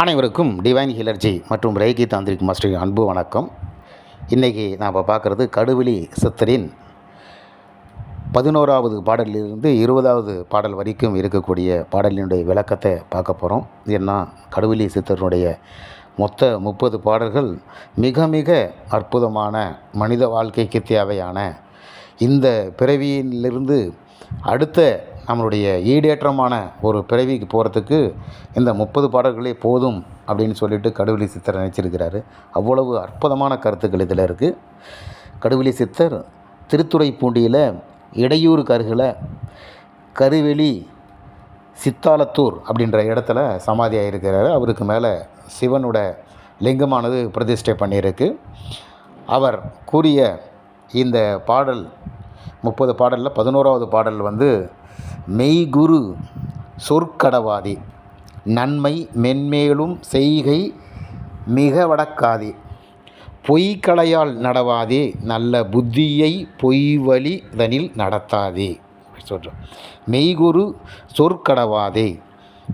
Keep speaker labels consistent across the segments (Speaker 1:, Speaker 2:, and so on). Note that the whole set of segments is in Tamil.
Speaker 1: அனைவருக்கும் டிவைன் ஹிலர்ஜி மற்றும் ரேகி தாந்திரிக் மாஸ்டரின் அன்பு வணக்கம். இன்றைக்கி நாம் பார்க்குறது கடுவிலி சித்தரின் பதினோராவது பாடலிலிருந்து இருபதாவது பாடல் வரைக்கும் இருக்கக்கூடிய பாடலினுடைய விளக்கத்தை பார்க்க போகிறோம் ஏன்னா கடுவிலி சித்தருடைய மொத்த முப்பது பாடல்கள் மிக மிக அற்புதமான மனித வாழ்க்கைக்கு தேவையான இந்த பிறவியிலிருந்து அடுத்த நம்மளுடைய ஈடேற்றமான ஒரு பிறவிக்கு போகிறதுக்கு இந்த முப்பது பாடல்களே போதும் அப்படின்னு சொல்லிட்டு கடுவெளி சித்தர் நினச்சிருக்கிறாரு. அவ்வளவு அற்புதமான கருத்துக்கள் இதில் இருக்குது கடுவெளி சித்தர் திருத்துறை பூண்டியில் இடையூறு கருகில் கருவெளி சித்தாலத்தூர் அப்படின்ற இடத்துல சமாதி ஆகியிருக்கிறாரு அவருக்கு மேலே சிவனோட லிங்கமானது பிரதிஷ்டை பண்ணியிருக்கு. அவர் கூறிய இந்த பாடல் முப்பது பாடலில் பதினோராவது பாடல் வந்து மெய்குரு சொற்கடவாதி. நன்மை மென்மேலும் செய்கை மிக வடக்காதே பொய்களையால் நடவாதே நல்ல புத்தியை பொய்வழி தனில் நடத்தாதே. அப்படி சொல்கிறோம் மெய்குரு சொற்கடவாதே.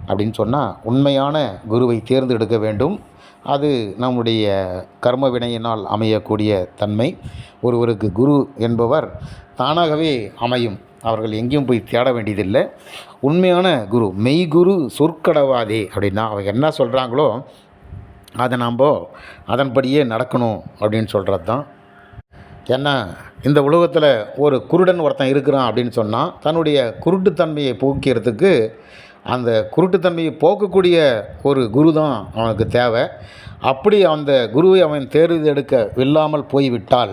Speaker 1: அப்படின்னு சொன்னால் உண்மையான குருவை தேர்ந்தெடுக்க வேண்டும். அது நம்முடைய கர்ம வினையினால் அமையக்கூடிய தன்மை. ஒருவருக்கு குரு என்பவர் தானாகவே அமையும். அவர்கள் எங்கேயும் போய் தேட வேண்டியதில்லை. உண்மையான குரு மெய்குரு சொற்கடவாதே அப்படின்னா அவங்க என்ன சொல்கிறாங்களோ அதை நாம் அதன்படியே நடக்கணும் அப்படின்னு சொல்கிறது தான் ஏன்னா இந்த உலகத்தில் ஒரு குருடன் ஒருத்தன் இருக்கிறான் அப்படின்னு சொன்னால் தன்னுடைய குருட்டுத்தன்மையை போக்கிறதுக்கு அந்த குருட்டுத்தன்மையை போக்கக்கூடிய ஒரு குரு தான் அவனுக்கு தேவை. அப்படி அந்த குருவை அவன் தேர்ந்தெடுக்க இல்லாமல் போய்விட்டால்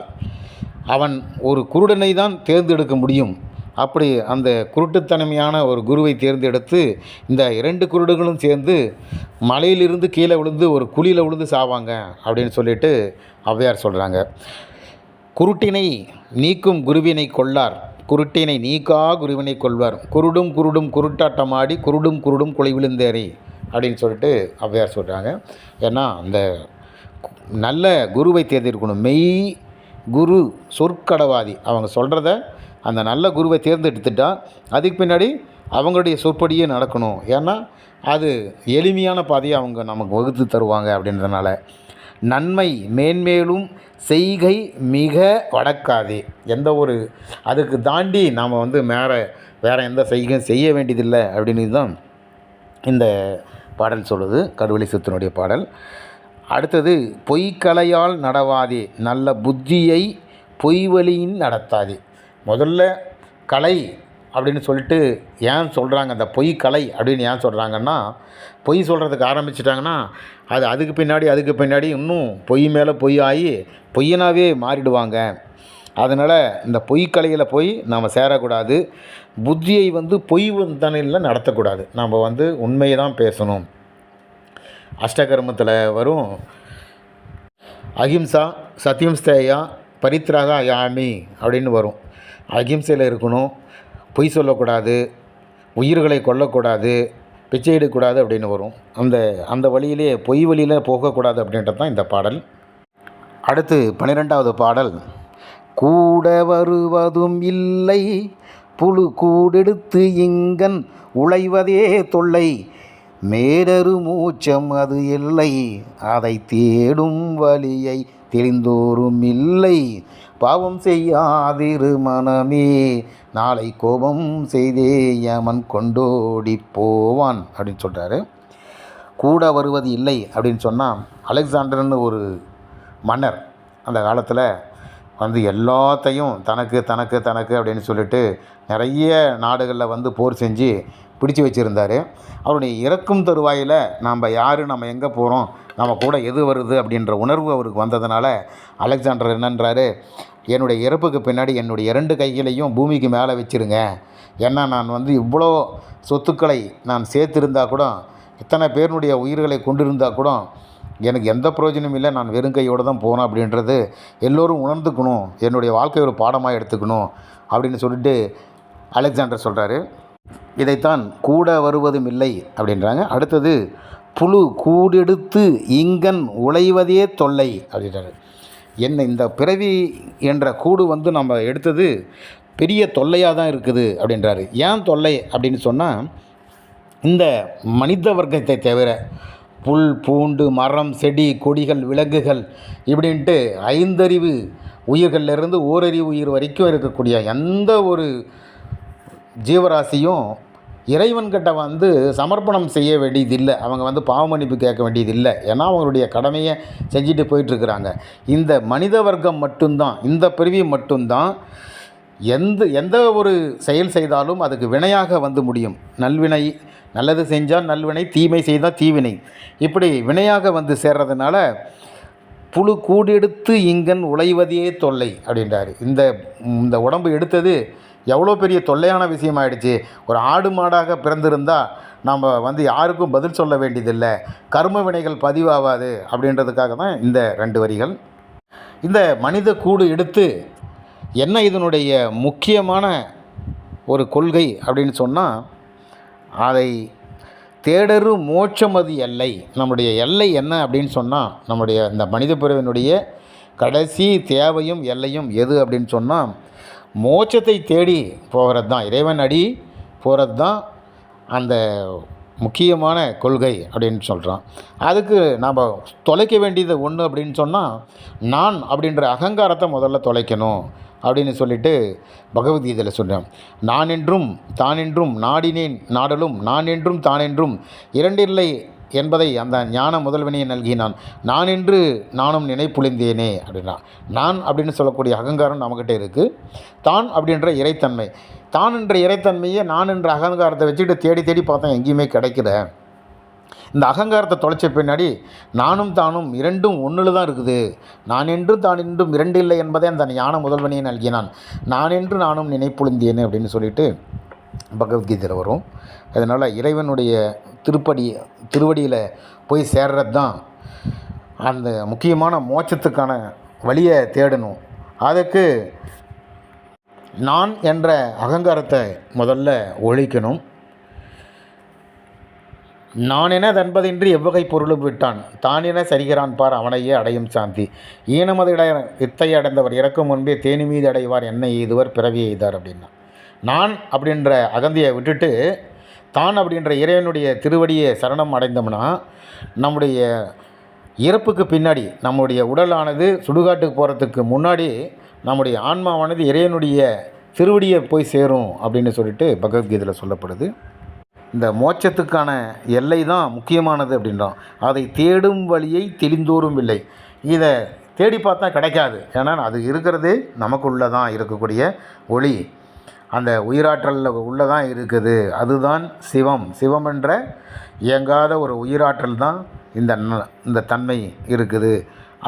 Speaker 1: அவன் ஒரு குருடனை தான் தேர்ந்தெடுக்க முடியும். அப்படி அந்த குருட்டுத்தன்மையான ஒரு குருவை தேர்ந்தெடுத்து இந்த இரண்டு குருடுகளும் சேர்ந்து மலையிலிருந்து கீழே விழுந்து ஒரு குழியில் விழுந்து சாவாங்க அப்படின்னு சொல்லிட்டு ஔவையார் சொல்கிறாங்க குருட்டினை நீக்கும் குருவினை கொள்ளார். குருட்டினை நீக்கா குருவினை கொள்வார். குருடும் குருடும் குருட்டாட்டமாடி குருடும் குருடும் குலை விழுந்தேறி அப்படின்னு சொல்லிட்டு ஔவையார் சொல்கிறாங்க ஏன்னா அந்த நல்ல குருவை தேர்ந்தெடுக்கணும். மெய் குரு சொற்கடவாதி. அவங்க சொல்கிறத அந்த நல்ல குருவை தேர்ந்தெடுத்துட்டா அதுக்கு பின்னாடி அவங்களுடைய சொற்படியே நடக்கணும். ஏன்னா அது எளிமையான பாதையை அவங்க நமக்கு வகுத்து தருவாங்க அப்படின்றதுனால. நன்மை மேன்மேலும் செய்கை மிக வடக்காதே. எந்த ஒரு அதுக்கு தாண்டி நாம் வந்து மேலே வேறு எந்த செய்கையும் செய்ய வேண்டியதில்லை அப்படின்னு தான் இந்த பாடல் சொல்லுது கருவெளி சித்தனுடைய பாடல். அடுத்தது பொய்க்கலையால் நடவாதே. நல்ல புத்தியை பொய்வழியின் நடத்தாதே. முதல்ல கலை அப்படின்னு சொல்லிட்டு ஏன் சொல்கிறாங்க அந்த பொய் கலை அப்படின்னு ஏன் சொல்கிறாங்கன்னா பொய் சொல்கிறதுக்கு ஆரம்பிச்சிட்டாங்கன்னா அது அதுக்கு பின்னாடி அதுக்கு பின்னாடி இன்னும் பொய் மேலே பொய் ஆகி பொய்யனாவே மாறிடுவாங்க. அதனால் இந்த பொய்க்கலையில் போய் நாம் சேரக்கூடாது. புத்தியை வந்து பொய் தனியில் நடத்தக்கூடாது. நம்ம வந்து உண்மையை தான் பேசணும். அஷ்டகர்மத்தில் வரும். அஹிம்சா சத்தியம் ஸ்தேயா பரித்ராக யாமி அப்படின்னு வரும். அகிம்சையில் இருக்கணும். பொய் சொல்லக்கூடாது. உயிர்களை கொல்லக்கூடாது. பிச்சை எடுக்கக்கூடாது அப்படின்னு வரும். அந்த அந்த வழியிலே பொய் வழியில் போகக்கூடாது அப்படின்றது தான் இந்த பாடல். அடுத்து பன்னிரெண்டாவது பாடல். கூட வருவதும் இல்லை. புழு கூடெடுத்து இங்கன் உழைவதே தொல்லை. மேடரு மூச்சம் அது இல்லை. அதை தேடும் வழியை தெரிந்தோரும் இல்லை. பாவம் செய்யாதிரு மனமே. நாளை கோபம் செய்தே யமன் கொண்டோடி போவான் அப்படின்னு சொல்கிறாரு கூட வருவது இல்லை அப்படின்னு சொன்னால் அலெக்சாண்டர்னு ஒரு மன்னர் அந்த காலத்தில் வந்து எல்லாத்தையும் தனக்கு தனக்கு தனக்கு அப்படின்னு சொல்லிட்டு நிறைய நாடுகளில் வந்து போர் செஞ்சு பிடிச்சு வச்சுருந்தார். அவருடைய இறக்கும் தருவாயில் நாம் யார் நம்ம எங்கே போகிறோம் நம்ம கூட எது வருது அப்படின்ற உணர்வு அவருக்கு வந்ததுனால அலெக்சாண்டர் என்னன்றாரு என்னுடைய இறப்புக்கு பின்னாடி என்னுடைய இரண்டு கைகளையும் பூமிக்கு மேலே வச்சிருங்க. ஏன்னா நான் வந்து இவ்வளோ சொத்துக்களை நான் சேர்த்திருந்தா கூட இத்தனை பேருனுடைய உயிர்களை கொண்டிருந்தா கூட எனக்கு எந்த பிரயோஜனமும் இல்லை. நான் வெறும் கையோடு தான் போனேன் அப்படின்றது எல்லோரும் உணர்ந்துக்கணும். என்னுடைய வாழ்க்கை ஒரு பாடமாக எடுத்துக்கணும் அப்படின்னு சொல்லிட்டு அலெக்சாண்டர் சொல்கிறாரு இதைத்தான் கூட வருவதும் இல்லை அப்படின்றாங்க. அடுத்தது புழு கூடெடுத்து இங்கன் உழைவதே தொல்லை அப்படின்றாரு என்ன இந்த பிறவி என்ற கூடு வந்து நம்ம எடுத்தது பெரிய தொல்லையாக தான் இருக்குது அப்படின்றாரு. ஏன் தொல்லை அப்படின்னு சொன்னால் இந்த மனித வர்க்கத்தை தவிர புல் பூண்டு மரம் செடி கொடிகள் விலங்குகள் இப்படின்ட்டு ஐந்தறிவு உயிர்களிலிருந்து ஓரறிவு உயிர் வரைக்கும் இருக்கக்கூடிய எந்த ஒரு ஜீவராசியும் இறைவன்கிட்ட வந்து சமர்ப்பணம் செய்ய வேண்டியதில்லை. அவங்க வந்து பாவமன்னிப்பு கேட்க வேண்டியதில்லை. ஏன்னா அவங்களுடைய கடமையை செஞ்சுட்டு போயிட்டுருக்குறாங்க. இந்த மனித வர்க்கம் மட்டும்தான் இந்த பிரிவி மட்டும்தான் எந்த எந்த ஒரு செயல் செய்தாலும் அதுக்கு வினையாக வந்து முடியும். நல்வினை நல்லது செஞ்சால் நல்வினை தீமை செய்தால் தீவினை. இப்படி வினையாக வந்து சேர்றதுனால புழு கூடெடுத்து இங்கன் உழைவதே தொல்லை அப்படின்றாரு. இந்த இந்த உடம்பு எடுத்தது எவ்வளோ பெரிய தொல்லையான விஷயம் ஆயிடுச்சு ஒரு ஆடு மாடாக பிறந்திருந்தால் நம்ம வந்து யாருக்கும் பதில் சொல்ல வேண்டியதில்லை. கர்ம வினைகள் பதிவாகாது அப்படின்றதுக்காக தான் இந்த ரெண்டு வரிகள். இந்த மனித கூடு எடுத்து என்ன இதனுடைய முக்கியமான ஒரு கொள்கை அப்படின்னு சொன்னால் அதை தேடரு மோட்சமது எல்லை. நம்முடைய எல்லை என்ன அப்படின்னு சொன்னால் நம்முடைய இந்த மனித பிறவினுடைய கடைசி தேவையும் எல்லையும் எது அப்படின்னு சொன்னால் மோட்சத்தை தேடி போகிறது தான். இறைவன் அடி போகிறது தான் அந்த முக்கியமான கொள்கை அப்படின்னு சொல்கிறான். அதுக்கு நாம் தொலைக்க வேண்டியது ஒன்று அப்படின்னு சொன்னால் நான் அப்படின்ற அகங்காரத்தை முதல்ல தொலைக்கணும் அப்படின்னு சொல்லிட்டு பகவத்கீதையில் சொல்கிறேன். நான் என்றும் தான் என்றும் நாடினேன் நாடலும் நான் என்றும் தான் என்றும் இரண்டில்லை என்பதை அந்த ஞான முதல்வனையை நல்கினான். நான் என்று நானும் நினைப்புழிந்தேனே அப்படின்னா. நான் அப்படின்னு சொல்லக்கூடிய அகங்காரம் நம்மக்கிட்ட இருக்குது தான் அப்படின்ற இறைத்தன்மை. தான் என்ற இறைத்தன்மையை நான் என்ற அகங்காரத்தை வச்சுட்டு தேடி தேடி பார்த்தேன் எங்கேயுமே கிடைக்கல. இந்த அகங்காரத்தை தொலைச்ச பின்னாடி நானும் தானும் இரண்டும் ஒன்றில் தான் இருக்குது. நான் என்றும் தான் என்றும் இரண்டு இல்லை என்பதை அந்த ஞான முதல்வனையை நல்கினான். நான் என்று நானும் நினைப்புழுந்தேனே அப்படின்னு சொல்லிட்டு பகவத்கீதையில் வரும். அதனால் இறைவனுடைய திருப்படி திருவடியில் போய் சேர்றது தான் அந்த முக்கியமான மோட்சத்துக்கான வழியை தேடணும். அதுக்கு நான் என்ற அகங்காரத்தை முதல்ல ஒழிக்கணும். நான் என தன்பதின்றி எவ்வகை பொருளும் விட்டான். தான் என சரிகிறான் பார் அவனையே அடையும் சாந்தி. ஈனமதிட இத்தை அடைந்தவர் இறக்கும் முன்பே தேனி மீது அடைவார் என்னை எய்துவர் பிறவி எய்தார் அப்படின்னா. நான் அப்படின்ற அகந்தியை விட்டுட்டு தான் அப்படின்ற இறைவனுடைய திருவடியை சரணம் அடைந்தோம்னா நம்முடைய இறப்புக்கு பின்னாடி நம்முடைய உடலானது சுடுகாட்டுக்கு போகிறதுக்கு முன்னாடி நம்முடைய ஆன்மாவானது இறைவனுடைய திருவடியை போய் சேரும் அப்படின்னு சொல்லிட்டு பகவத்கீதையில் சொல்லப்படுது. இந்த மோட்சத்துக்கான எல்லை தான் முக்கியமானது அப்படின்றோம். அதை தேடும் வழியை தெளிந்தோறும் இல்லை. இதை தேடி பார்த்தா கிடைக்காது. ஏன்னா அது இருக்கிறதே நமக்குள்ளே தான் இருக்கக்கூடிய ஒளி. அந்த உயிராற்றலில் உள்ளே தான் இருக்குது. அதுதான் சிவம். சிவம் என்ற இயங்காத ஒரு உயிராற்றல் தான் இந்த இந்த தன்மை இருக்குது.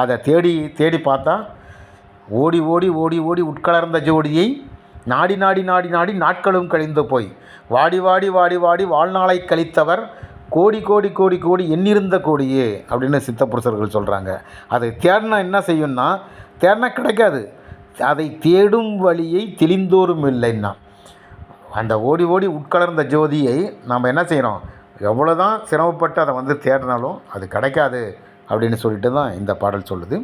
Speaker 1: அதை தேடி தேடி பார்த்தா ஓடி ஓடி ஓடி ஓடி உட்கலர்ந்த ஜோடியை நாடி நாடி நாடி நாடி நாட்களும் கழிந்து போய். வாடி வாடி வாடி வாடி வாழ்நாளை கழித்தவர் கோடி கோடி கோடி கோடி எண்ணிருந்த கோடியே அப்படின்னு சித்தப்புருஷர்கள் சொல்கிறாங்க அதை தேடினா என்ன செய்யும்னா தேடினா கிடைக்காது. அதை தேடும் வழியை தெளிந்தோறும் இல்லைன்னா. அந்த ஓடி ஓடி உட்கலர்ந்த ஜோதியை நாம் என்ன செய்கிறோம் எவ்வளோ தான் சிரமப்பட்டு அதை வந்து தேடினாலும் அது கிடைக்காது அப்படின்னு சொல்லிட்டு தான் இந்த பாடல் சொல்லுது.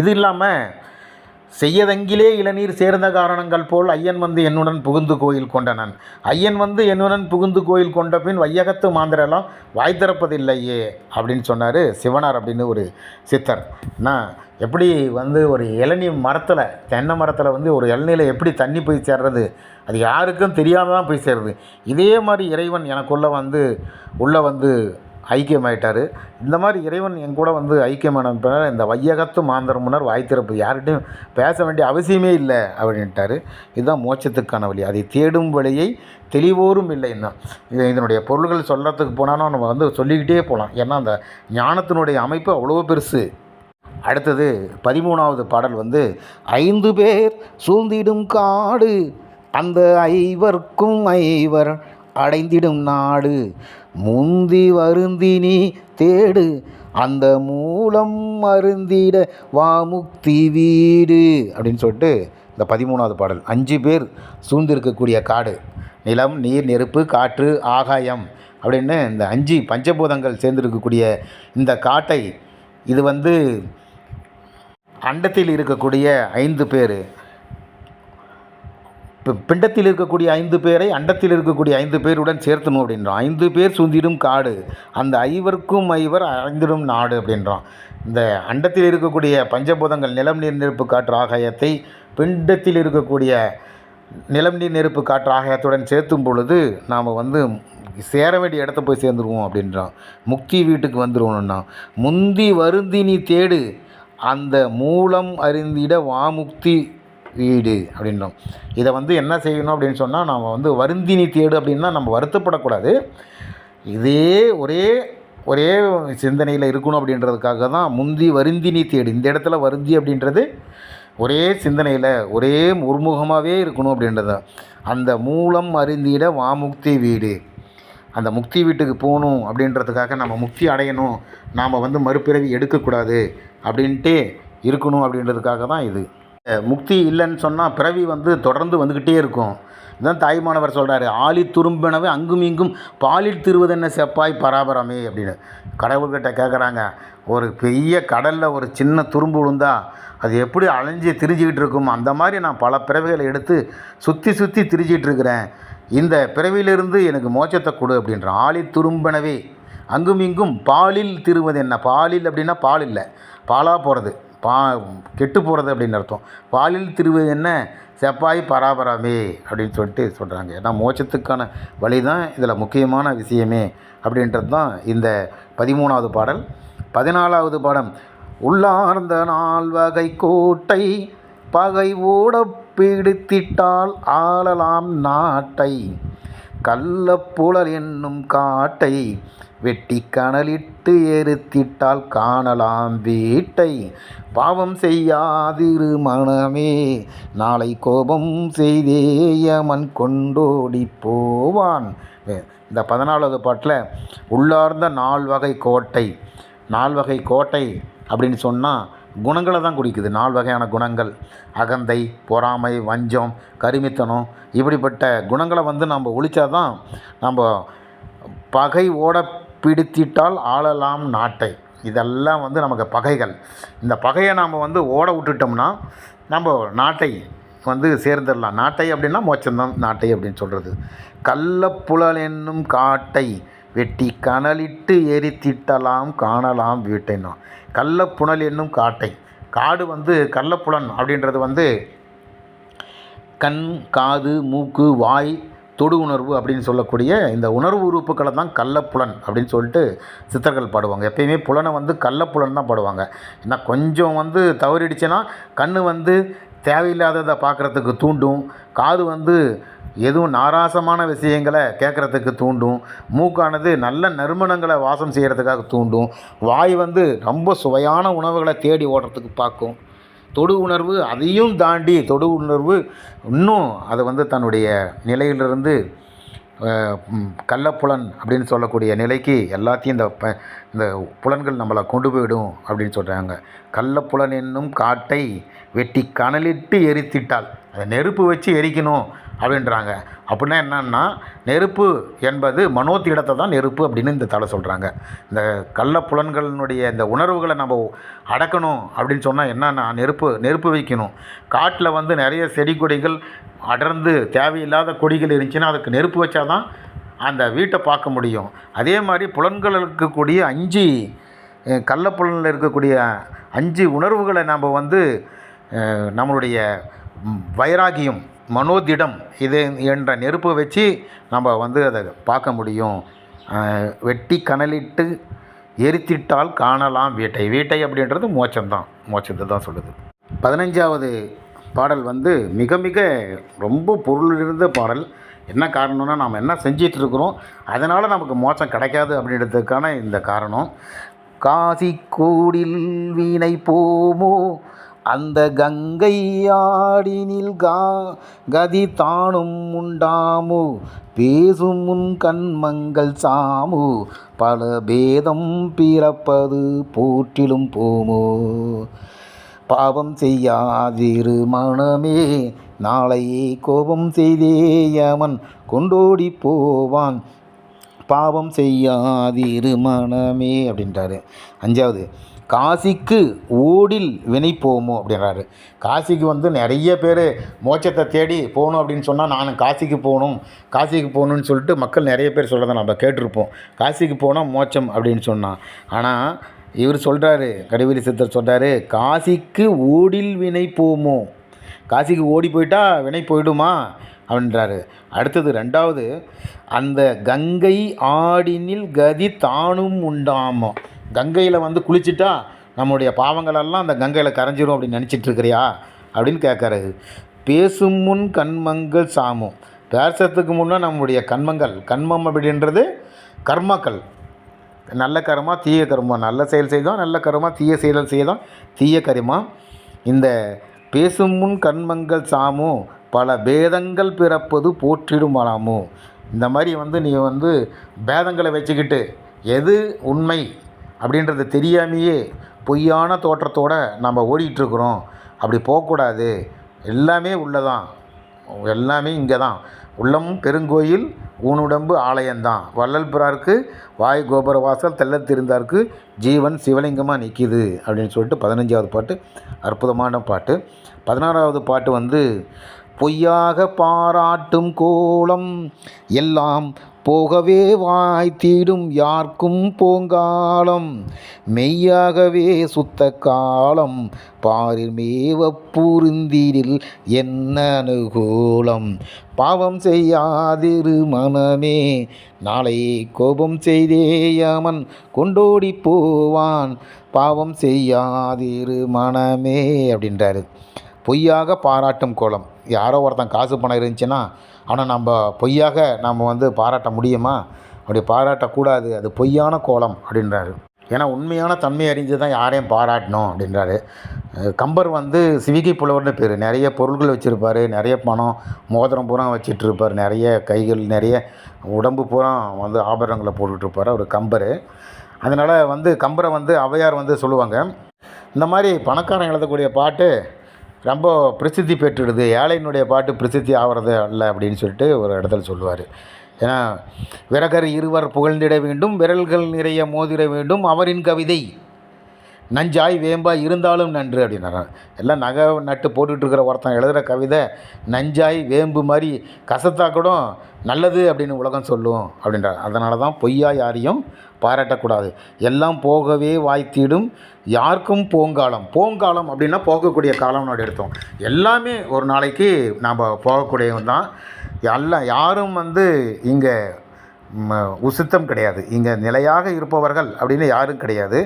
Speaker 1: இது இல்லாமல் செய்யதங்கிலே இளநீர் சேர்ந்த காரணங்கள் போல் ஐயன் வந்து என்னுடன் புகுந்து கோயில் கொண்டனன். ஐயன் வந்து என்னுடன் புகுந்து கோயில் கொண்ட பின் வையகத்து மாந்திரெல்லாம் வாய் திறப்பதில்லையே அப்படின்னு சொன்னார் சிவனார் அப்படின்னு ஒரு சித்தர். நான் எப்படி வந்து ஒரு இளநீ மரத்தில் தென்னை மரத்தில் வந்து ஒரு இளநீல எப்படி தண்ணி போய் சேர்றது? அது யாருக்கும் தெரியாமல் தான் போய் சேருது இதே மாதிரி இறைவன் எனக்குள்ளே வந்து உள்ளே வந்து ஐக்கியமாயிட்டார். இந்த மாதிரி இறைவன் என் கூட வந்து ஐக்கியமான பின்னர் இந்த வையகத்து மாந்தர் முன்னர் வாய் திறப்பு யார்கிட்டையும் பேச வேண்டிய அவசியமே இல்லை அப்படின்ட்டாரு. இதுதான் மோட்சத்துக்கான வழி. அதை தேடும் வழியை தெளிவோரும் இல்லைன்னா இது இதனுடைய பொருள்கள் சொல்கிறதுக்கு போனாலும் நம்ம வந்து சொல்லிக்கிட்டே போகலாம். ஏன்னா அந்த ஞானத்தினுடைய அமைப்பு அவ்வளோ பெருசு. அடுத்தது பதிமூணாவது பாடல் வந்து ஐந்து பேர் சூழ்ந்திடும் காடு அந்த ஐவர்க்கும் ஐவர் அடைந்திடும் நாடு. முந்தி வருந்தி நீ தேடு அந்த மூலம் மருந்திட வாமுக்தி வீடு. அப்படின்னு சொல்லிட்டு இந்த பதிமூணாவது பாடல். அஞ்சு பேர் சூழ்ந்திருக்கக்கூடிய காடு. நிலம் நீர் நெருப்பு காற்று ஆகாயம் அப்படின்னு இந்த அஞ்சு பஞ்சபூதங்கள் சேர்ந்திருக்கக்கூடிய இந்த காட்டை இது வந்து அண்டத்தில் இருக்கக்கூடிய ஐந்து பேர் பிண்டத்தில் இருக்கக்கூடிய ஐந்து பேரை அண்டத்தில் இருக்கக்கூடிய ஐந்து பேருடன் சேர்த்தணும் அப்படின்றோம் ஐந்து பேர் சுந்திடும் காடு அந்த ஐவருக்கும் ஐவர் அறிந்திடும் நாடு அப்படின்றோம் இந்த அண்டத்தில் இருக்கக்கூடிய பஞ்சபூதங்கள் நிலம் நீர் நெருப்பு காற்று ஆகாயத்தை பிண்டத்தில் இருக்கக்கூடிய நிலம் நீர் நெருப்பு காற்று ஆகாயத்துடன் சேர்த்தும் பொழுது நாம் வந்து சேர வேண்டிய இடத்த போய் சேர்ந்துருவோம் அப்படின்றோம் முக்தி வீட்டுக்கு வந்துருவோம்னா முந்தி வருந்தி நீ தேடு அந்த மூலம் அறிந்திட வாமுக்தி வீடு அப்படின்றோம். இதை வந்து என்ன செய்யணும் அப்படின்னு சொன்னால் நாம் வந்து வருந்தினி தேடு அப்படின்னா நம்ம வருத்தப்படக்கூடாது. இதே ஒரே ஒரே சிந்தனையில் இருக்கணும் அப்படின்றதுக்காக தான் முந்தி வருந்தினி தேடு இந்த இடத்துல வருந்தி அப்படின்றது ஒரே சிந்தனையில் ஒரே ஒருமுகமாகவே இருக்கணும் அப்படின்றது. அந்த மூலம் அருந்திட வாமுக்தி வீடு. அந்த முக்தி வீட்டுக்கு போகணும் அப்படின்றதுக்காக நம்ம முக்தி அடையணும். நாம் வந்து மறுபிறவி எடுக்கக்கூடாது அப்படின்ட்டு இருக்கணும் அப்படின்றதுக்காக தான் இது. முக்தி இல்லைன்னு சொன்னால் பிறவி வந்து தொடர்ந்து வந்துக்கிட்டே இருக்கும். இதான் தாய்மானவர் சொல்கிறாரு ஆழி துரும்பினவை அங்கும் இங்கும் பாலில் திருவதென்ன செப்பாய் பராபரமே அப்படின்னு. கடவுள்கிட்ட கேட்குறாங்க ஒரு பெரிய கடலில் ஒரு சின்ன துரும்பு விழுந்தா அது எப்படி அலைஞ்சு திரிஞ்சிக்கிட்டு இருக்கும்? அந்த மாதிரி நான் பல பிறவிகளை எடுத்து சுற்றி சுற்றி திரிஞ்சிட்டு இருக்கிறேன். இந்த பிறவியிலிருந்து எனக்கு மோச்சத்தை கொடு அப்படின்ற ஆழி துரும்பினவே அங்கும் இங்கும் பாலில் திருவது என்ன பாலில் அப்படின்னா பால் இல்லை பாலாக போகிறது பா கெட்டு போகிறது அப்படின்னு அர்த்தம். பாலில் திருவது என்ன? செப்பாய் பராபராமே அப்படின்னு சொல்லிட்டு சொல்கிறாங்க ஏன்னா மோட்சத்துக்கான வழி தான் இதில் முக்கியமான விஷயமே அப்படின்றது தான் இந்த பதிமூணாவது பாடல். பதினாலாவது பாடம் உள்ளார்ந்த நாள் வகை கோட்டை பகை ஓட பிடித்திட்டால் ஆளலாம் நாட்டை. கள்ளப்புழல் என்னும் காட்டை வெட்டி கணலிட்டு எறுத்திட்டால் காணலாம் வீட்டை. பாவம் செய்யாதிரு மனமே. நாளை கோபம் செய்தேயமன் கொண்டோடி போவான். இந்த பதினாலாவது பாட்டில் உள்ளார்ந்த நால் வகை கோட்டை நால் வகை கோட்டை அப்படின்னு சொன்னால் குணங்களை தான் குடிக்குது நாலு வகையான குணங்கள். அகந்தை பொறாமை வஞ்சம் கருமித்தனம் இப்படிப்பட்ட குணங்களை வந்து நம்ம ஒழிச்சாதான் நம்ம பகை ஓட பிடித்திட்டால் ஆளலாம் நாட்டை. இதெல்லாம் வந்து நமக்கு பகைகள். இந்த பகையை நாம் வந்து ஓட விட்டுட்டோம்னா நம்ம நாட்டை வந்து சேர்ந்துடலாம். நாட்டை அப்படின்னா மோட்சம்தான் நாட்டை அப்படின்னு சொல்கிறது கள்ளப்புழல் என்னும் காட்டை வெட்டி கனலிட்டு எரித்திட்டலாம் காணலாம் வீட்டைன்னா கள்ளப்புணல் என்னும் காட்டை. காடு வந்து கள்ளப்புலன் அப்படின்றது வந்து கண் காது மூக்கு வாய் தொடு உணர்வு அப்படின்னு சொல்லக்கூடிய இந்த உணர்வு உறுப்புக்களை தான் கள்ளப்புலன் அப்படின்னு சொல்லிட்டு சித்தர்கள் பாடுவாங்க. எப்பயுமே புலனை வந்து கள்ளப்புலன் தான் பாடுவாங்க. ஏன்னா கொஞ்சம் வந்து தவறிடுச்சுன்னா கண் வந்து தேவையில்லாததை பார்க்குறதுக்கு தூண்டும். காது வந்து எதுவும் நாராசமான விஷயங்களை கேட்குறதுக்கு தூண்டும். மூக்கானது நல்ல நறுமணங்களை வாசம் செய்கிறதுக்காக தூண்டும். வாய் வந்து ரொம்ப சுவையான உணவுகளை தேடி ஓடுறதுக்கு பார்க்கும். தொடு உணர்வு அதையும் தாண்டி தொடு உணர்வு இன்னும் அதை வந்து தன்னுடைய நிலையிலிருந்து கள்ளப்புலன் அப்படின்னு சொல்லக்கூடிய நிலைக்கு எல்லாத்தையும் இந்த ப இந்த புலன்கள் நம்மளை கொண்டு போயிடும் அப்படின்னு சொல்கிறாங்க கள்ளப்புலன் என்னும் காட்டை வெட்டி கனலிட்டு எரித்திட்டால் அதை நெருப்பு வச்சு எரிக்கணும். அப்படின்றாங்க. அப்படின்னா என்னன்னா நெருப்பு என்பது மனோத்திடத்தை தான் நெருப்பு அப்படின்னு இந்த தலை சொல்கிறாங்க இந்த கள்ளப்புலன்களினுடைய இந்த உணர்வுகளை நம்ம அடக்கணும் அப்படின்னு சொன்னால் என்னென்னா நெருப்பு நெருப்பு வைக்கணும். காட்டில் வந்து நிறைய செடி கொடிகள் அடர்ந்து தேவையில்லாத கொடிகள் இருந்துச்சுன்னா அதுக்கு நெருப்பு வச்சா தான் அந்த வீட்டை பார்க்க முடியும். அதே மாதிரி புலன்கள் இருக்கக்கூடிய அஞ்சு கள்ளப்புலனில் இருக்கக்கூடிய அஞ்சு உணர்வுகளை நாம் வந்து நம்மளுடைய வைராகியம் மனோதிடம் இது என்ற நெருப்பை வச்சு நம்ம வந்து அதை பார்க்க முடியும். வெட்டி கனலிட்டு எரித்திட்டால் காணலாம் வீட்டை. வீட்டை அப்படின்றது மோச்சம்தான் மோச்சத்தை தான் சொல்லுது. பதினஞ்சாவது பாடல் வந்து மிக மிக ரொம்ப பொருள் இருந்த பாடல். என்ன காரணம்னா நாம் என்ன செஞ்சிகிட்ருக்குறோம் அதனால் நமக்கு மோச்சம் கிடைக்காது அப்படின்றதுக்கான இந்த காரணம். காசி கூடில் வீணை போமோ அந்த கங்கை ஆடினில் கா கதி தானும் உண்டாமு? பேசும் முன் கண்மங்கள் சாமு? பல பேதம் பிறப்பது போற்றிலும் போமோ? பாவம் செய்யாதிரு மனமே நாளையே கோபம் செய்தேயமன் கொண்டோடி போவான். பாவம் செய்யாதிரு மனமே அப்படின்றாரு. அஞ்சாவது காசிக்கு ஓடில் வினை போமோ அப்படின்றாரு. காசிக்கு வந்து நிறைய பேர் மோட்சத்தை தேடி போகணும் அப்படின்னு சொன்னால் நான் காசிக்கு போகணும் காசிக்கு போகணுன்னு சொல்லிட்டு மக்கள் நிறைய பேர் சொல்கிறத நம்ம கேட்டிருப்போம். காசிக்கு போனால் மோட்சம் அப்படின்னு சொன்னான் ஆனால் இவர் சொல்கிறாரு கடிவெளி சித்தர் சொல்கிறாரு காசிக்கு ஓடில் வினை போமோ காசிக்கு ஓடி போயிட்டா வினை போயிடுமா அப்படின்றாரு. அடுத்தது ரெண்டாவது அந்த கங்கை ஆடினில் கதி தானும் உண்டாமோ? கங்கையில் வந்து குளிச்சுட்டா நம்முடைய பாவங்களெல்லாம் அந்த கங்கையில் கரைஞ்சிரும் அப்படின்னு நினச்சிட்டு இருக்கிறியா அப்படின்னு கேட்கறாரு. பேசும் முன் கண்மங்கள் சாமும். பேசுறதுக்கு முன்னே நம்முடைய கண்மங்கள். கண்மம் அப்படின்றது கர்மாக்கள். நல்ல கர்மா தீய கர்மா. நல்ல செயல் செய்தோம் நல்ல கர்மா தீய செயல் செய்தோம் தீய கரிமா. இந்த பேசும் முன் கண்மங்கள் சாமும். பல பேதங்கள் பிறப்பது போற்றிடுமாலாமோ இந்த மாதிரி வந்து நீ வந்து பேதங்களை வச்சுக்கிட்டு எது உண்மை? அப்படின்றது தெரியாமையே பொய்யான தோற்றத்தோடு நம்ம ஓடிட்டுருக்குறோம் அப்படி போகக்கூடாது. எல்லாமே உள்ளதான். எல்லாமே இங்கே தான் உள்ளம் பெருங்கோயில் ஊனுடம்பு ஆலயம்தான் வள்ளல் பிறாருக்கு வாய் கோபுர வாசல் தெள்ளத் திருந்தாருக்கு ஜீவன் சிவலிங்கமாக நிற்கிது அப்படின்னு சொல்லிட்டு பதினஞ்சாவது பாட்டு அற்புதமான பாட்டு. பதினாறாவது பாட்டு வந்து பொய்யாக பாராட்டும் கோலம் எல்லாம் போகவே வாய்த்திடும் யார்க்கும் போங்காலம். மெய்யாகவே சுத்த காலம் பாரில் மேவ என்ன அனுகூலம் பாவம் செய்யாதிரு மனமே நாளை கோபம் செய்தேயமன் கொண்டோடி போவான். பாவம் செய்யாதிரு மனமே அப்படின்றாரு. பொய்யாக பாராட்டும் கோலம். யாரோ ஒருத்தன் காசு பணம் இருந்துச்சுன்னா அவனை நம்ம பொய்யாக நம்ம வந்து பாராட்ட முடியுமா? அப்படி பாராட்டக்கூடாது. அது பொய்யான கோலம் அப்படின்றாரு. ஏன்னா உண்மையான தன்மை அறிஞ்சு தான் யாரையும் பாராட்டணும் அப்படின்றாரு. கம்பர் வந்து சிவிகை புலவர்னு பேர். நிறைய பொருள்கள் வச்சுருப்பார். நிறைய பணம் மோதிரம் பூரா வச்சிட்டு இருப்பார் நிறைய கைகள் நிறைய உடம்பு பூரா வந்து ஆபரணங்களை போட்டுட்டு இருப்பார் அவர் கம்பர். அதனால் வந்து கம்பரை வந்து ஔவையார் வந்து சொல்லுவாங்க இந்த மாதிரி பணக்காரன் எழுதக்கூடிய பாட்டு ரொம்ப பிரசித்தி பெற்றுடுது. ஏழையினுடைய பாட்டு பிரசித்தி ஆகிறது அல்ல அப்படின்னு சொல்லிட்டு ஒரு இடத்துல சொல்லுவார். ஏன்னா விறகர் இருவர் புகழ்ந்திட வேண்டும் விரல்கள் நிறைய மோதிட வேண்டும் அவரின் கவிதை நஞ்சாய் வேம்பாய் இருந்தாலும் நன்று அப்படின்னாங்க. எல்லாம் நகை நட்டு போட்டுட்ருக்கிற ஒருத்தன் எழுதுகிற கவிதை நஞ்சாய் வேம்பு மாதிரி கசத்தா கூட நல்லது அப்படின்னு உலகம் சொல்லும் அப்படின்றார் அதனால தான் பொய்யா யாரையும் பாராட்டக்கூடாது. எல்லாம் போகவே வாய்த்திடும் யாருக்கும் போங்காலம். போங்காலம் அப்படின்னா போகக்கூடிய காலம்னு எடுத்தோம் எல்லாமே ஒரு நாளைக்கு நாம் போகக்கூடியவன் தான். எல்லாம் யாரும் வந்து இங்கே உசித்தம் கிடையாது. இங்கே நிலையாக இருப்பவர்கள் அப்படின்னு யாரும் கிடையாது.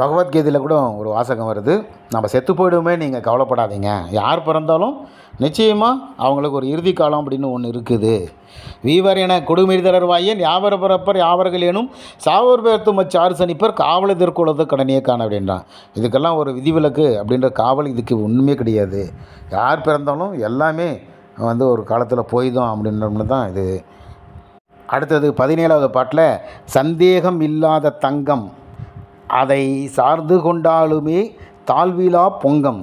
Speaker 1: பகவத்கீதையில் கூட ஒரு வாசகம் வருது. நம்ம செத்து போயிடுமே நீங்கள் கவலைப்படாதீங்க. யார் பிறந்தாலும் நிச்சயமாக அவங்களுக்கு ஒரு இறுதி காலம் அப்படின்னு ஒன்று இருக்குது. வீவர் என கொடுமிரிதலர் வாயன் யாவர பிறப்பர் யாவர்கள் எனும் சாவர் பேர்த்தும் சாறு சனிப்பர் காவல் எதிர்கொள்ளது கடனையே காண அப்படின்றான். இதுக்கெல்லாம் ஒரு விதிவிலக்கு அப்படின்ற காவல் இதுக்கு ஒன்றுமே கிடையாது. யார் பிறந்தாலும் எல்லாமே வந்து ஒரு காலத்தில் போய்தோம் அப்படின்றோம்னு தான் இது. அடுத்தது பதினேழாவது பாட்டில் சந்தேகம் இல்லாத தங்கம் அதை சார்ந்து கொண்டாலுமே தாழ்விலா பொங்கம்.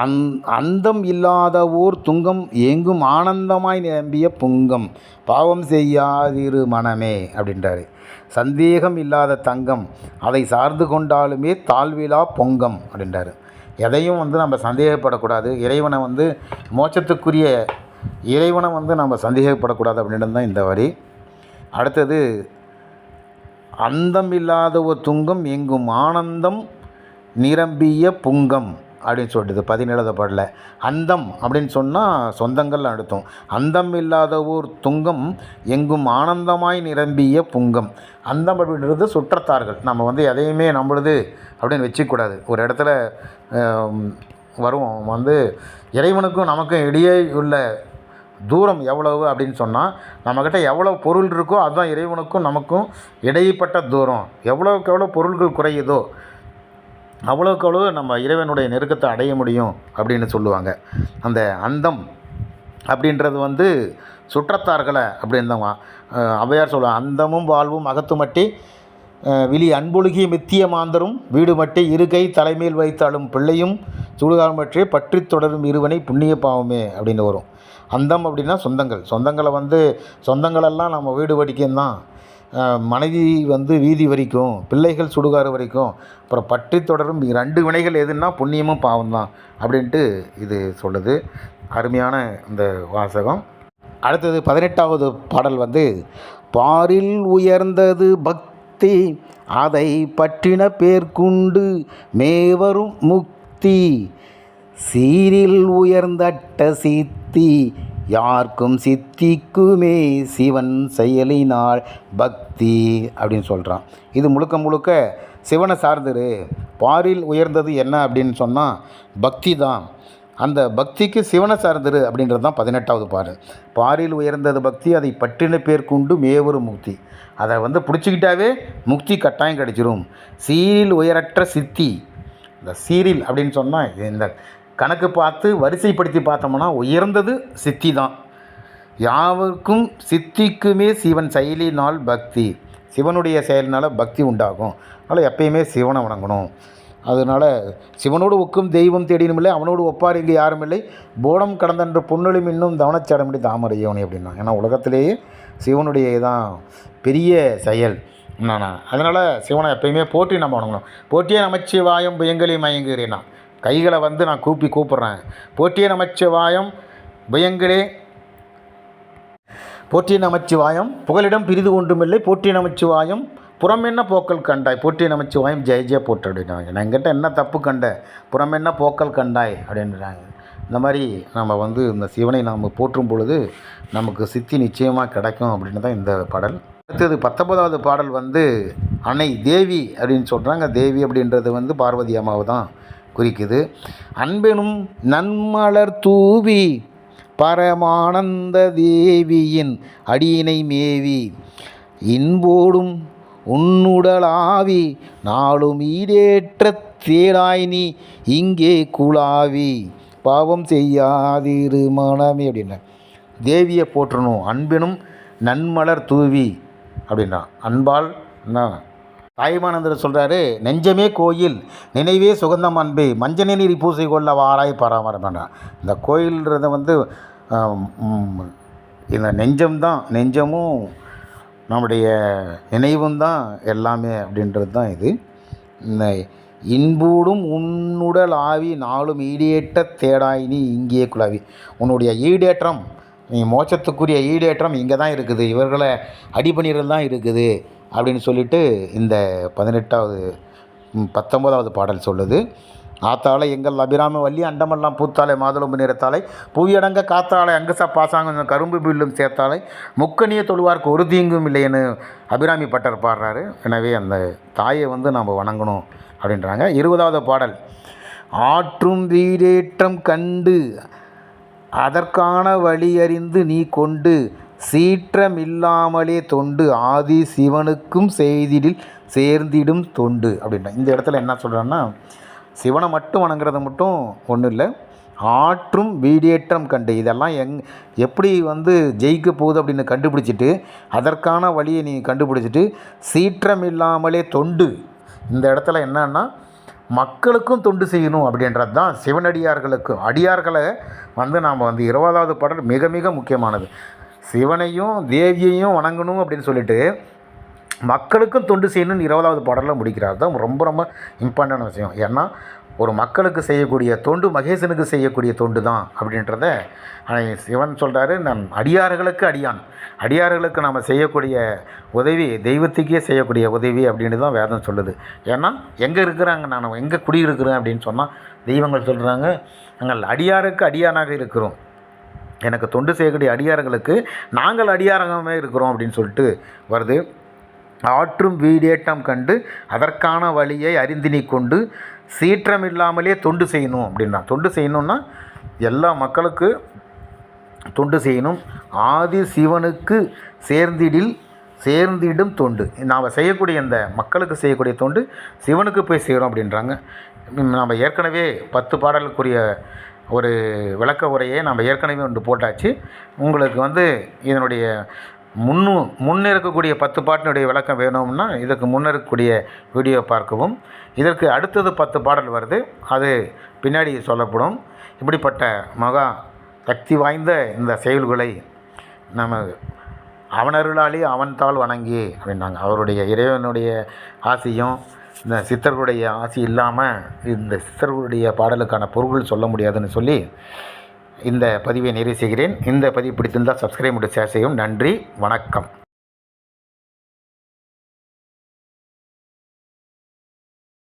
Speaker 1: அந் அந்தம் இல்லாத ஊர் துங்கம் எங்கும் ஆனந்தமாய் நிரம்பிய பொங்கம். பாவம் செய்யாதிரு மனமே அப்படின்றாரு. சந்தேகம் இல்லாத தங்கம் அதை சார்ந்து கொண்டாலுமே தாழ்விலா பொங்கம் அப்படின்றாரு. எதையும் வந்து நம்ம சந்தேகப்படக்கூடாது. இறைவனை வந்து மோட்சத்துக்குரிய இறைவனை வந்து நம்ம சந்தேகப்படக்கூடாது அப்படின்னு தான் இந்த வரி. அடுத்தது அந்தம் இல்லாத ஒரு துங்கம் எங்கும் ஆனந்தம் நிரம்பிய புங்கம் அப்படின்னு சொல்லிட்டு பதினேழாவது பாடல. அந்தம் அப்படின்னு சொன்னால் சொந்தங்கள் அடுத்தோம் அந்தம் இல்லாத ஒரு துங்கம் எங்கும் ஆனந்தமாய் நிரம்பிய புங்கம். அந்தம் அப்படின்றது சுற்றத்தார்கள். நம்ம வந்து எதையுமே நம்மளுது அப்படின்னு வச்சுக்கூடாது ஒரு இடத்துல வருவோம். வந்து இறைவனுக்கும் நமக்கும் இடையே உள்ள தூரம் எவ்வளவு அப்படின்னு சொன்னால் நம்மக்கிட்ட எவ்வளோ பொருள் இருக்கோ அதுதான் இறைவனுக்கும் நமக்கும் இடைப்பட்ட தூரம். எவ்வளோக்கு எவ்வளோ பொருள்கள் குறையுதோ அவ்வளோக்கு அவ்வளோ நம்ம இறைவனுடைய நெருக்கத்தை அடைய முடியும் அப்படின்னு சொல்லுவாங்க. அந்த அந்தம் அப்படின்றது வந்து சுற்றத்தார்களை அப்படின்னு அவையார் சொல்லுவாங்க. அந்தமும் வாழ்வும் அகத்துமட்டி மட்டி விழி அன்பொழுகிய மித்திய மாந்தரும் வீடு மட்டி இருகை தலைமையில் வைத்தாலும் பிள்ளையும் சுடுகால் பற்றி பற்றி தொடரும் இருவனை புண்ணிய பாவமே அப்படின்னு வரும். அந்தம் அப்படின்னா சொந்தங்கள். சொந்தங்களை வந்து சொந்தங்களெல்லாம் நம்ம வீடு வடிக்கும் தான் மனைவி வந்து வீதி வரைக்கும் பிள்ளைகள் சுடுகாறு வரைக்கும் அப்புறம் பற்றி தொடரும் ரெண்டு வினைகள் எதுன்னா புண்ணியமும் பாவம் தான் அப்படின்ட்டு இது சொல்லுது. அருமையான இந்த வாசகம். அடுத்தது பதினெட்டாவது பாடல் வந்து பாரில் உயர்ந்தது பக்தி அதை பற்றின பேர்க்குண்டு மேவரும் முக்தி சீரில் உயர்ந்தட்ட சித்தி யாருக்கும் சித்திக்குமே சிவன் செயலினால் பக்தி அப்படின்னு சொல்கிறான் இது முழுக்க முழுக்க சிவனை சார்ந்துரு பாரில் உயர்ந்தது என்ன அப்படின்னு சொன்னால் பக்தி தான். அந்த பக்திக்கு சிவனை சார்ந்துரு அப்படின்றது தான் பதினெட்டாவது பாரு பாரில் உயர்ந்தது பக்தி அதை பற்றின பேர் கொண்டு மேவரும் முக்தி. அதை வந்து பிடிச்சிக்கிட்டாவே முக்தி கட்டாயம் கிடைச்சிரும். சீரில் உயரற்ற சித்தி. இந்த சீரில் அப்படின்னு சொன்னால் இந்த கணக்கு பார்த்து வரிசைப்படுத்தி பார்த்தோம்னா உயர்ந்தது சித்தி தான். யாவருக்கும் சித்திக்குமே சிவன் செயலினால் பக்தி. சிவனுடைய செயலினால் பக்தி உண்டாகும். அதனால் எப்பயுமே சிவனை வணங்கணும். அதனால் சிவனோடு ஒக்கும் தெய்வம் தேடினுமில்லை அவனோடு ஒப்பார் இங்கே யாரும் இல்லை போடம் கடந்தன்று பொன்னொழி இன்னும் தவனச்சடமிடி தாமரையோனி அப்படின்னா. ஏன்னா உலகத்திலேயே சிவனுடைய தான் பெரிய செயல். நான் அதனால் சிவனை எப்பயுமே போற்றி நம்ம வணங்கணும். போற்றியே நமச்சிவாயம் புயங்களி மயங்குகிறேனா. கைகளை வந்து நான் கூப்பி கூப்பிட்றேன். போற்றிய நமச்சிவாயம் பயங்களே போற்றிய நமச்சிவாயம் புகலிடம் பிரிது ஒன்றுமில்லை. போற்றிய நமச்சிவாயம் புறம் என்ன போக்கல் கண்டாய்? போற்றிய நமச்சிவாயம் ஜெய ஜெய போட்டு அப்படின்றாங்க நான் என்கிட்ட என்ன தப்பு கண்ட? புறம் என்ன போக்கல் கண்டாய்? அப்படின்றாங்க. இந்த மாதிரி நம்ம வந்து இந்த சிவனை நாம் போற்றும் பொழுது நமக்கு சித்தி நிச்சயமாக கிடைக்கும் அப்படின்னு தான் இந்த பாடல். அடுத்தது பத்தொன்பதாவது பாடல் வந்து அன்னை தேவி அப்படின்னு சொல்கிறாங்க தேவி அப்படின்றது வந்து பார்வதி அம்மாவை தான் குறிக்குது. அன்பெனும் நன்மலர் தூவி பரமானந்த தேவியின் அடியினை மேவி இன்போடும் உன்னுடலாவி நாளும் ஈடேற்ற தேடாய் நீ இங்கே குழாவி. பாவம் செய்யாதிரு மனமே அப்படின்னா. தேவியை போற்றணும். அன்பினும் நன்மலர் தூவி அப்படின்னா. அன்பால் என்ன? தாய்மானந்தர் சொல்கிறாரு நெஞ்சமே கோயில் நினைவே சுகந்தம் அன்பே மஞ்சனே நீர் பூசை கொள்ள வாராய் பராமரம் இந்த கோயில்ன்றது வந்து ஆம், இந்த நெஞ்சம்தான் நெஞ்சமும் நம்முடைய நினைவும் தான் எல்லாமே அப்படின்றது தான் இது. இந்த இன்பூடும் உன்னுடல் ஆவி நாளும் ஈடேற்ற தேடாய் நீ இங்கே குழாவி. உன்னுடைய ஈடேற்றம் நீ மோட்சத்துக்குரிய ஈடேற்றம் இங்கே தான் இருக்குது. இவர்களை அடிபணிகள் தான் இருக்குது. அப்படின்னு சொல்லிட்டு இந்த பதினெட்டாவது பத்தொம்போதாவது பாடல் சொல்லுது. ஆத்தாளை எங்கள் அபிராம வள்ளி அண்டமெல்லாம் பூத்தாலை மாதுளம்பு நிறத்தாலை புவியடங்க காத்தாலை அங்கசா பாசாங்க கரும்பு பில்லும் சேர்த்தாலை முக்கனிய தொழுவார்க்கு ஒரு தீங்கும் இல்லைன்னு அபிராமி பட்டர் பாடுறாரு. எனவே அந்த தாயை வந்து நாம் வணங்கணும் அப்படின்றாங்க. இருபதாவது பாடல். ஆற்றும் வீரேற்றம் கண்டு அதற்கான வழி அறிந்து நீ கொண்டு சீற்றமில்லாமலே தொண்டு ஆதி சிவனுக்கும் செய்திடில் சேர்ந்திடும் தொண்டு அப்படின்ட்டு இந்த இடத்துல என்ன சொல்கிறேன்னா சிவனை மட்டும் வணங்குறது மட்டும் ஒன்றும் இல்லை ஆற்றும் வீடியேற்றம் கண்டு. இதெல்லாம் எங் எப்படி வந்து ஜெயிக்க போகுது அப்படின்னு கண்டுபிடிச்சிட்டு அதற்கான வழியை நீ கண்டுபிடிச்சிட்டு சீற்றம் இல்லாமலே தொண்டு. இந்த இடத்துல என்னன்னா மக்களுக்கும் தொண்டு செய்யணும் அப்படின்றது தான் சிவனடியார்களுக்கு அடியார்களை வந்து நாம் வந்து இருபதாவது பாடல் மிக மிக முக்கியமானது. சிவனையும் தேவியையும் வணங்கணும் அப்படின்னு சொல்லிட்டு மக்களுக்கும் தொண்டு செய்யணும்னு இருபதாவது பாடலில் முடிக்கிறார். தான் ரொம்ப ரொம்ப இம்பார்ட்டன்டான விஷயம். ஏன்னா ஒரு மக்களுக்கு செய்யக்கூடிய தொண்டு மகேசனுக்கு செய்யக்கூடிய தொண்டு தான் அப்படின்றத ஆனால் சிவன் சொல்கிறாரு நான் அடியார்களுக்கு அடியான். அடியார்களுக்கு நாம் செய்யக்கூடிய உதவி தெய்வத்துக்கே செய்யக்கூடிய உதவி அப்படின்னு தான் வேதம் சொல்லுது. ஏன்னா எங்கே இருக்கிறாங்க நான் எங்கே குடியிருக்கிறேன் அப்படின்னு சொன்னால் தெய்வங்கள் சொல்கிறாங்க நாங்கள் அடியாருக்கு அடியானாக இருக்கிறோம். எனக்கு தொண்டு செய்யக்கூடிய அடியாரங்களுக்கு நாங்கள் அடியாரகமே இருக்கிறோம் அப்படின்னு சொல்லிட்டு வருது. ஆற்றும் வீடேட்டம் கண்டு அதற்கான வழியை அறிந்தினி கொண்டு சீற்றம் இல்லாமலே தொண்டு செய்யணும் அப்படின்னா தொண்டு செய்யணும்னா எல்லா மக்களுக்கு தொண்டு செய்யணும். ஆதி சிவனுக்கு சேர்ந்திடில் சேர்ந்திடும் தொண்டு. நாம் செய்யக்கூடிய இந்த மக்களுக்கு செய்யக்கூடிய தொண்டு சிவனுக்கு போய் செய்கிறோம் அப்படின்றாங்க. நாம் ஏற்கனவே பத்து பாடலுக்குரிய ஒரு விளக்க உரையை நம்ம ஏற்கனவே ஒன்று போட்டாச்சு. உங்களுக்கு வந்து இதனுடைய முன்னு முன்னே இருக்கக்கூடிய பத்து பாட்டினுடைய விளக்கம் வேணும்னா இதுக்கு முன்ன இருக்கக்கூடிய வீடியோ பார்க்கவும். இதற்கு அடுத்தது பத்து பாடல் வருது. அது பின்னாடி சொல்லப்படும். இப்படிப்பட்ட மகா சக்தி வாய்ந்த இந்த செயல்களை நம்ம அவனருளாலே அவன் தாள் வணங்கி அப்படின்னாங்க. அவருடைய இறைவனுடைய ஆசையும் இந்த சித்தர்களுடைய ஆசி இல்லாமல் இந்த சித்தர்களுடைய பாடலுக்கான பொருள் சொல்ல முடியாதுன்னு சொல்லி இந்த பதிவை நிறைவு செய்கிறேன். இந்த பதிவு பிடித்திருந்தால் சப்ஸ்கிரைப் மற்றும் ஷேர் செய்யும் நன்றி. வணக்கம்.